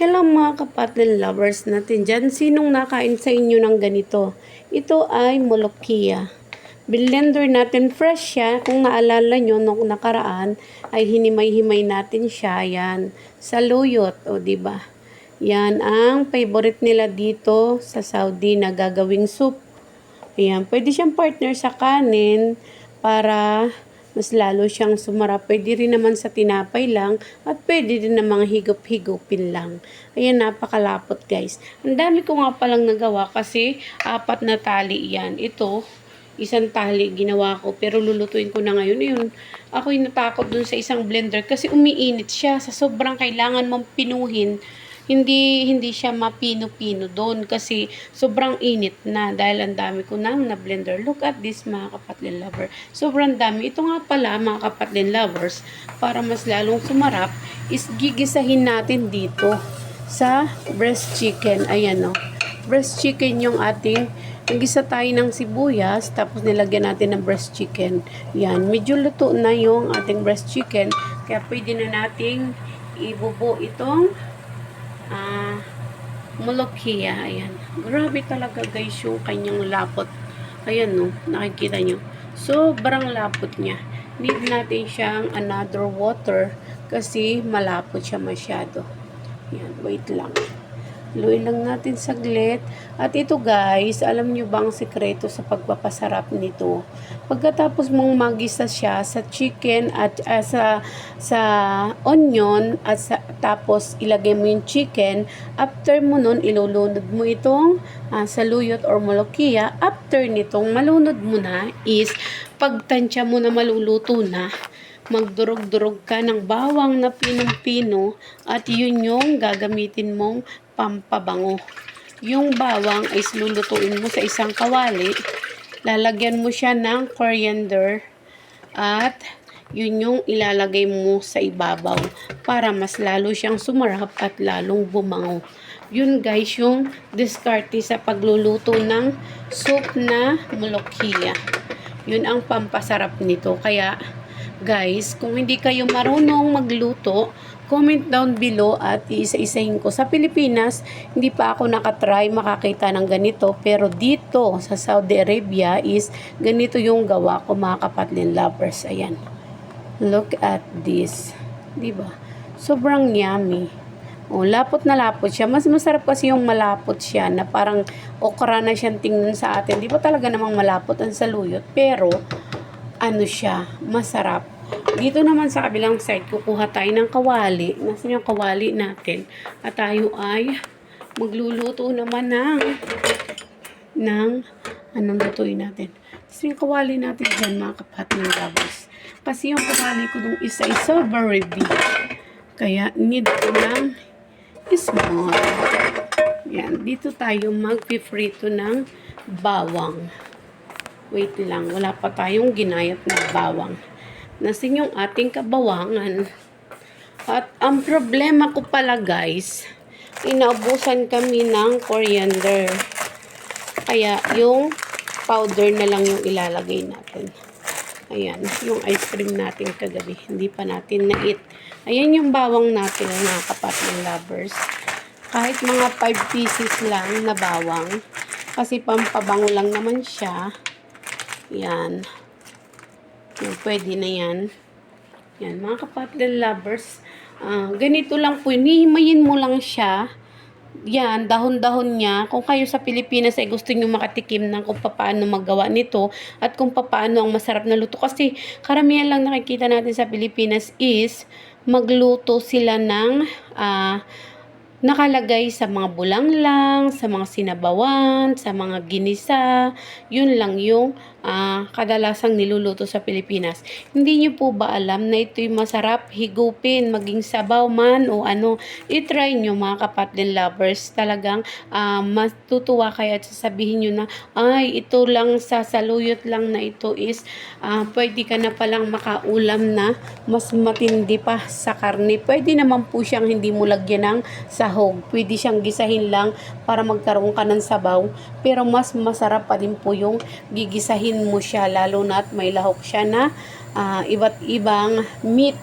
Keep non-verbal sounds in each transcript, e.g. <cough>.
Hello mga kapatid lovers natin dyan. Sinong nakain sa inyo ng ganito? Ito ay molokia. Blender natin fresh siya. Kung naalala nyo nung nakaraan ay hinimay-himay natin siya. Yan. Sa luyot. O ba? Yan ang favorite nila dito sa Saudi na gagawing soup. Ayan. Pwede siyang partner sa kanin para mas lalo siyang sumarap. Pwede rin naman sa tinapay lang at pwede din namang higop-higupin lang. Ayan, napakalapot guys. Ang dami ko nga palang nagawa kasi apat na tali yan. Ito, isang tali ginawa ko pero lulutuin ko na ngayon. Yun, ako'y natakot dun sa isang blender kasi umiinit siya sa sobrang kailangan mong pinuhin hindi hindi siya mapino-pino doon kasi sobrang init na dahil ang dami ko nang na blender. Look at this mga kapatlin lover. Sobrang dami. Ito nga pala mga kapatlin lovers para mas lalong sumarap is gigisahin natin dito sa breast chicken. Ayan o. Breast chicken yung ating Nagisa tayo ng sibuyas, tapos nilagyan natin ng breast chicken. Yan, medyo luto na yung ating breast chicken. Kaya pwede na nating ibubo itong ah Molokia, ayan. Grabe talaga guys yung kanyang lapot. Ayan no, nakikita nyo. Sobrang lapot niya. Need natin siyang another water kasi malapot siya masyado. Ayan, wait lang. Luin lang natin saglit. At ito guys, alam nyo ba ang sekreto sa pagpapasarap nito? Pagkatapos mong magisa siya sa chicken at uh, sa, sa onion at sa, tapos ilagay mo yung chicken, after mo nun, ilulunod mo itong uh, saluyot or molokia. After nitong malunod mo na is pagtansya mo na maluluto na, magdurog-durog ka ng bawang na pinong-pino at yun yung gagamitin mong pampabango. Yung bawang ay lulutuin mo sa isang kawali, lalagyan mo siya ng coriander at yun yung ilalagay mo sa ibabaw para mas lalo siyang sumarap at lalong bumango. Yun guys yung diskarte sa pagluluto ng soup na molokia. Yun ang pampasarap nito. Kaya guys, kung hindi kayo marunong magluto, comment down below at iisa-isahin ko. Sa Pilipinas, hindi pa ako nakatry makakita ng ganito. Pero dito sa Saudi Arabia is ganito yung gawa ko mga kapatlin lovers. Ayan. Look at this. Diba? Sobrang yummy. Oh, lapot na lapot siya. Mas masarap kasi yung malapot siya na parang okra na siyang tingnan sa atin. Di ba talaga namang malapot ang saluyot? Pero, ano siya, masarap. Dito naman sa kabilang side, kukuha tayo ng kawali. Nasaan yung kawali natin? At tayo ay magluluto naman ng ng anong lutuin natin. So, yung kawali natin dyan, mga kapatid lovers. Kasi yung kawali ko dong isa is very big. Kaya, need ko ng small. Yan. Dito tayo magpiprito ng bawang. Wait lang. Wala pa tayong ginayat na bawang. Nasin yung ating kabawangan. At ang problema ko pala guys, inaubusan kami ng coriander. Kaya yung powder na lang yung ilalagay natin. Ayan, yung ice cream natin kagabi. Hindi pa natin na-eat. Ayan yung bawang natin mga kapatid lovers. Kahit mga 5 pieces lang na bawang. Kasi pampabango lang naman siya. Yan. Yan, pwede na yan. Yan, mga kapatid lovers. ah, ganito lang po. Nihimayin mo lang siya. Yan, dahon-dahon niya. Kung kayo sa Pilipinas ay gusto nyo makatikim ng kung paano magawa nito at kung paano ang masarap na luto. Kasi karamihan lang nakikita natin sa Pilipinas is magluto sila ng ah, nakalagay sa mga bulang lang, sa mga sinabawan, sa mga ginisa. Yun lang yung ah, kadalasang niluluto sa Pilipinas. Hindi nyo po ba alam na ito'y masarap higupin, maging sabaw man o ano. I-try nyo mga kapatid lovers. Talagang ah, matutuwa kayo at sasabihin nyo na, ay, ito lang sa saluyot lang na ito is ah, pwede ka na palang makaulam na mas matindi pa sa karne. Pwede naman po siyang hindi mo lagyan ng sahog. Pwede siyang gisahin lang para magkaroon ka ng sabaw. Pero mas masarap pa din po yung gigisahin mo siya lalo na at may lahok siya na ah, iba't ibang meat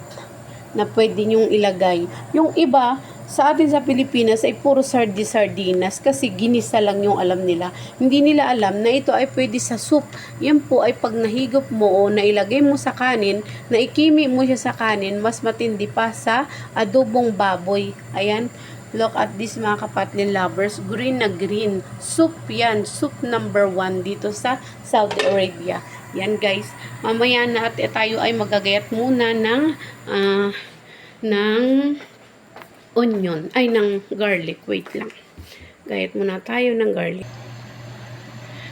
na pwede nyong ilagay. Yung iba, sa atin sa Pilipinas ay puro sardi-sardinas kasi ginisa lang yung alam nila. Hindi nila alam na ito ay pwede sa soup. Yan po ay pag nahigop mo o nailagay mo sa kanin, na ikimi mo siya sa kanin, mas matindi pa sa adobong baboy. Ayan. Look at this mga kapatlin lovers. Green na green. Soup yan. Soup number one dito sa Saudi Arabia. Yan guys. Mamaya na at tayo ay magagayat muna ng ah, ng onion. Ay, ng garlic. Wait lang. Gayat muna tayo ng garlic.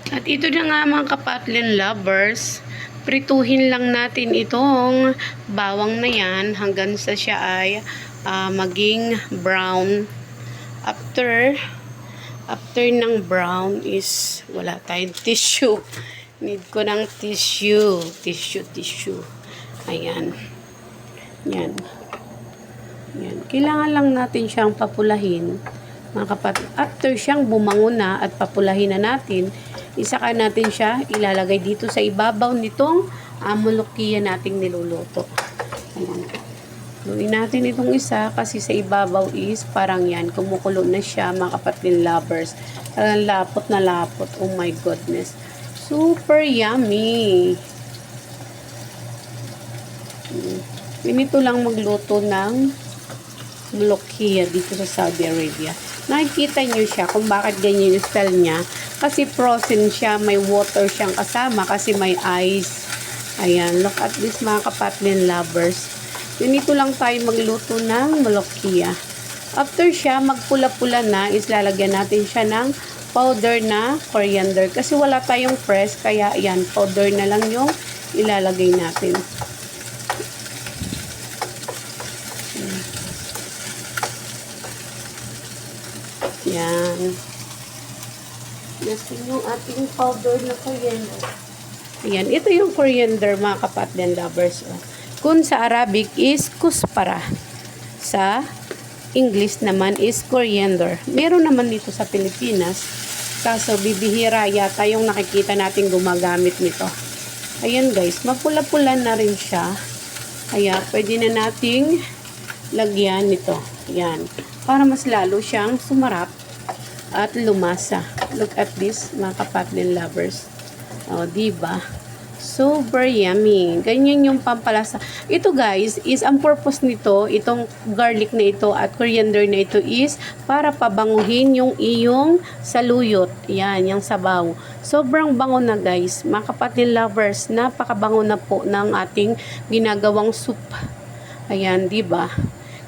At ito na nga mga kapatlin lovers. Prituhin lang natin itong bawang na yan hanggang sa siya ay ah, maging brown. After after ng brown is wala tayong <laughs> tissue. Need ko ng tissue. Tissue, tissue. Ayan. Yan. Yan. Kailangan lang natin siyang papulahin. Mga kapatid, after siyang bumango na at papulahin na natin, isaka natin siya ilalagay dito sa ibabaw nitong uh, mulukiya nating niluluto. Ayan. Luin natin itong isa kasi sa ibabaw is parang yan, kumukulo na siya mga kapatid lovers. Talagang lapot na lapot. Oh my goodness. Super yummy. Mm. Ganito lang magluto ng mulukiya dito sa Saudi Arabia. Nakikita nyo siya kung bakit ganyan yung style niya. Kasi frozen siya, may water siyang kasama kasi may ice. Ayan, look at this mga kapatlin lovers. Ganito lang tayo magluto ng mulukiya. After siya, magpula-pula na, is lalagyan natin siya ng powder na coriander. Kasi wala tayong fresh, kaya yan, powder na lang yung ilalagay natin. Yan. Nasin yung ating powder na coriander. Ayan, ito yung coriander mga kapatid lovers. Oh. Kung sa Arabic is kuspara. Sa English naman is coriander. Meron naman dito sa Pilipinas. Kaso bibihira yata yung nakikita natin gumagamit nito. Ayan guys, mapula-pula na rin siya. Kaya pwede na nating lagyan nito. Yan. Para mas lalo siyang sumarap at lumasa. Look at this, mga kapatid lovers. O, oh, diba? Super yummy. Ganyan yung pampalasa. Ito guys, is ang purpose nito, itong garlic na ito at coriander na ito is para pabanguhin yung iyong saluyot. Yan, yung sabaw. Sobrang bango na guys. Mga kapatid lovers, napakabango na po ng ating ginagawang soup. Ayan, di ba?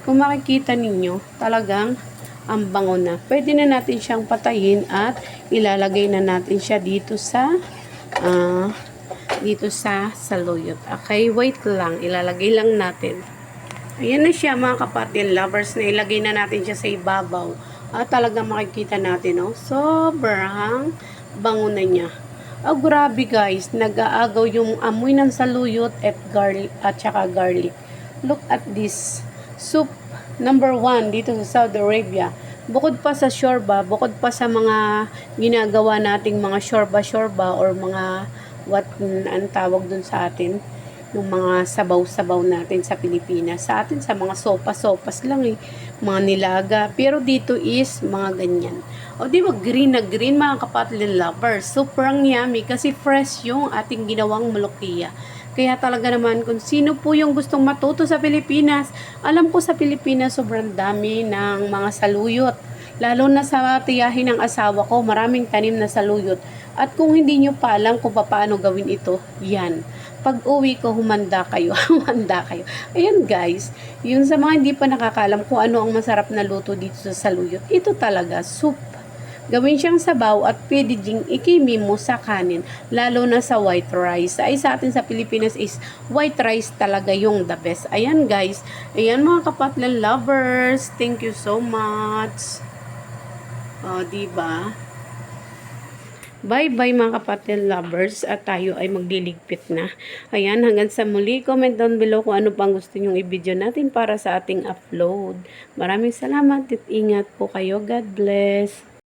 Kung makikita ninyo, talagang ang bango na. Pwede na natin siyang patayin at ilalagay na natin siya dito sa uh, dito sa saluyot. Okay, wait lang. Ilalagay lang natin. Ayan na siya mga kapatid lovers na ilagay na natin siya sa ibabaw. At talagang makikita natin, oh, sobrang bango na niya. Oh, grabe guys, nag-aagaw yung amoy ng saluyot at garlic at saka garlic. Look at this. Soup number one dito sa Saudi Arabia. Bukod pa sa shorba, bukod pa sa mga ginagawa nating mga shorba-shorba or mga what ang tawag dun sa atin, yung mga sabaw-sabaw natin sa Pilipinas. Sa atin, sa mga sopa-sopas lang eh, mga nilaga. Pero dito is mga ganyan. O di ba green na green mga kapatid lovers. Super yummy kasi fresh yung ating ginawang mulukiya. Kaya talaga naman kung sino po yung gustong matuto sa Pilipinas, alam ko sa Pilipinas sobrang dami ng mga saluyot. Lalo na sa tiyahin ng asawa ko, maraming tanim na saluyot. At kung hindi nyo pa alam kung paano gawin ito, yan. Pag uwi ko, humanda kayo. <laughs> humanda kayo. Ayan guys, yun sa mga hindi pa nakakalam kung ano ang masarap na luto dito sa saluyot. Ito talaga, soup Gawin siyang sabaw at pwede ding ikimi mo sa kanin, lalo na sa white rice. Ay sa atin sa Pilipinas is white rice talaga yung the best. Ayan guys, ayan mga kapatlan lovers, thank you so much. O, oh, diba? Bye-bye mga kapatid lovers at tayo ay magliligpit na. Ayan, hanggang sa muli, comment down below kung ano pang gusto nyong i-video natin para sa ating upload. Maraming salamat at ingat po kayo. God bless.